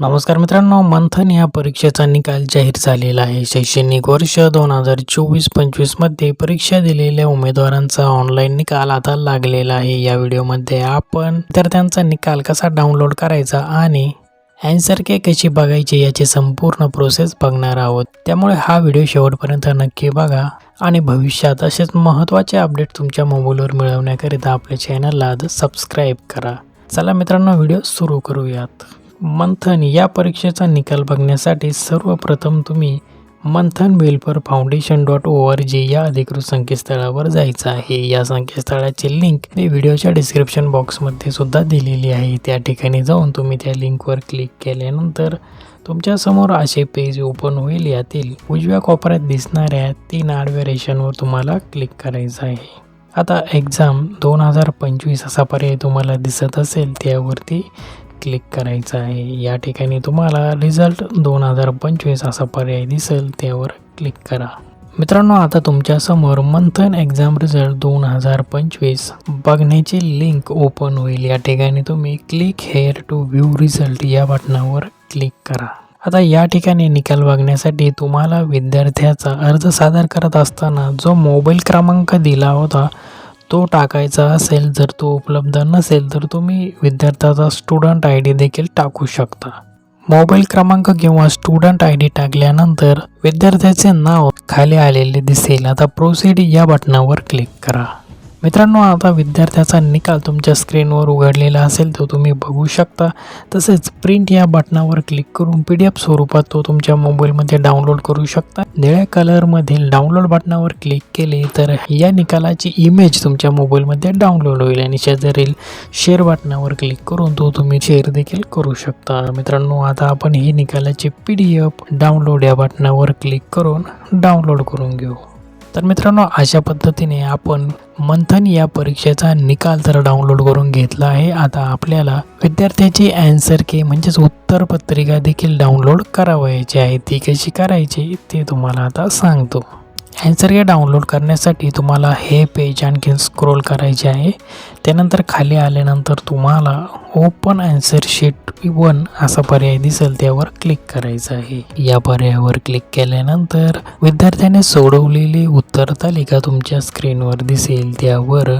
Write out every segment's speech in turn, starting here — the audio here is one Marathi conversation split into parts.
नमस्कार मित्रांनो मंथन या परीक्षेचा निकाल जाहीर झालेला आहे. शैक्षणिक वर्ष दोन हजार चोवीस पंचवीसमध्ये परीक्षा दिलेल्या उमेदवारांचा ऑनलाईन निकाल आता लागलेला आहे. या व्हिडिओमध्ये आपण विद्यार्थ्यांचा निकाल कसा डाउनलोड करायचा आणि अँसर के कशी बघायची याची संपूर्ण प्रोसेस बघणार आहोत. त्यामुळे हा व्हिडिओ शेवटपर्यंत नक्की बघा आणि भविष्यात असेच महत्त्वाचे अपडेट तुमच्या मोबाईलवर मिळवण्याकरिता आपल्या चॅनलला सबस्क्राईब करा. चला मित्रांनो व्हिडिओ सुरू करूयात. मंथन या परीक्षेचा निकाल बघण्यासाठी सर्वप्रथम तुम्ही Manthan welfare foundation dot O R G या अधिकृत संकेतस्थळावर जायचं आहे. या संकेतस्थळाची लिंक मी व्हिडिओच्या डिस्क्रिप्शन बॉक्समध्ये सुद्धा दिलेली आहे. त्या ठिकाणी जाऊन तुम्ही त्या लिंकवर क्लिक केल्यानंतर तुमच्यासमोर असे पेज ओपन होईल. यातील उजव्या कोपऱ्यात दिसणाऱ्या तीन आडव्या रेषांवर तुम्हाला क्लिक करायचं आहे. आता एक्झाम दोन हजार पंचवीस असा पर्याय तुम्हाला दिसत असेल त्यावरती क्लिक करायचं आहे. या ठिकाणी तुम्हाला रिझल्ट दोन हजार पंचवीस असा पर्याय दिसेल त्यावर क्लिक करा. मित्रांनो आता तुमच्यासमोर मंथन एक्झाम रिझल्ट दोन हजार पंचवीस बघण्याची लिंक ओपन होईल. या ठिकाणी तुम्ही click here to view result या बटनावर क्लिक करा. आता या ठिकाणी निकाल बघण्यासाठी तुम्हाला विद्यार्थ्याचा अर्ज सादर करत असताना जो मोबाईल क्रमांक दिला होता तो टाकायचा असेल जर तो उपलब्ध नसेल तर तुम्ही विद्यार्थ्याचा स्टुडंट आय डी देखील टाकू शकता. मोबाईल क्रमांक किंवा स्टुडंट आय डी टाकल्यानंतर विद्यार्थ्याचे नाव खाली आलेले दिसेल. आता प्रोसीड या बटनावर क्लिक करा. मित्रांनो आता विद्यार्थ्याचा निकाल तुमच्या स्क्रीनवर उघडलेला असेल तो तुम्ही बघू शकता. तसेच प्रिंट या बटनावर क्लिक करून पी डी एफ स्वरूपात तो तुमच्या मोबाईलमध्ये डाउनलोड करू शकता. निळ्या कलरमधील डाउनलोड बटनावर क्लिक केले तर या निकालाची इमेज तुमच्या मोबाईलमध्ये डाउनलोड होईल आणि शेजारील शेअर बटनावर क्लिक करून तो तुम्ही शेअर देखील करू शकता. मित्रांनो आता आपण ही निकालाची पी डी एफ डाउनलोड या बटनावर क्लिक करून डाउनलोड करून घेऊ. तर मित्रांनो अशा पद्धतीने आपण मंथन या परीक्षेचा निकाल तर डाउनलोड करून घेतला आहे. आता आपल्याला विद्यार्थ्याची ॲन्सर की म्हणजेच उत्तरपत्रिका देखील डाउनलोड करावयाची आहे. ती कशी करायची ते तुम्हाला आता सांगतो. ॲन्सर हे डाउनलोड करण्यासाठी तुम्हाला हे पेज आणखीन स्क्रोल करायचे आहे. त्यानंतर खाली आल्यानंतर तुम्हाला ओपन ॲन्सर शीट वन असा पर्याय दिसेल त्यावर क्लिक करायचं आहे. या पर्यायावर क्लिक केल्यानंतर विद्यार्थ्याने सोडवलेली उत्तर तालिका तुमच्या स्क्रीनवर दिसेल त्यावर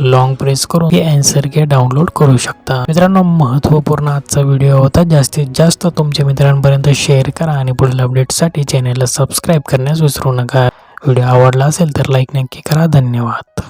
लॉंग प्रेस करून हे ॲन्सर के डाउनलोड करू शकता. मित्रांनो महत्त्वपूर्ण आजचा व्हिडिओ होता. जास्तीत जास्त तुमच्या मित्रांपर्यंत शेअर करा आणि पुढील अपडेटसाठी चॅनेलला सबस्क्राईब करण्यास विसरू नका. व्हिडिओ आवडला असेल तर लाईक नक्की करा. धन्यवाद.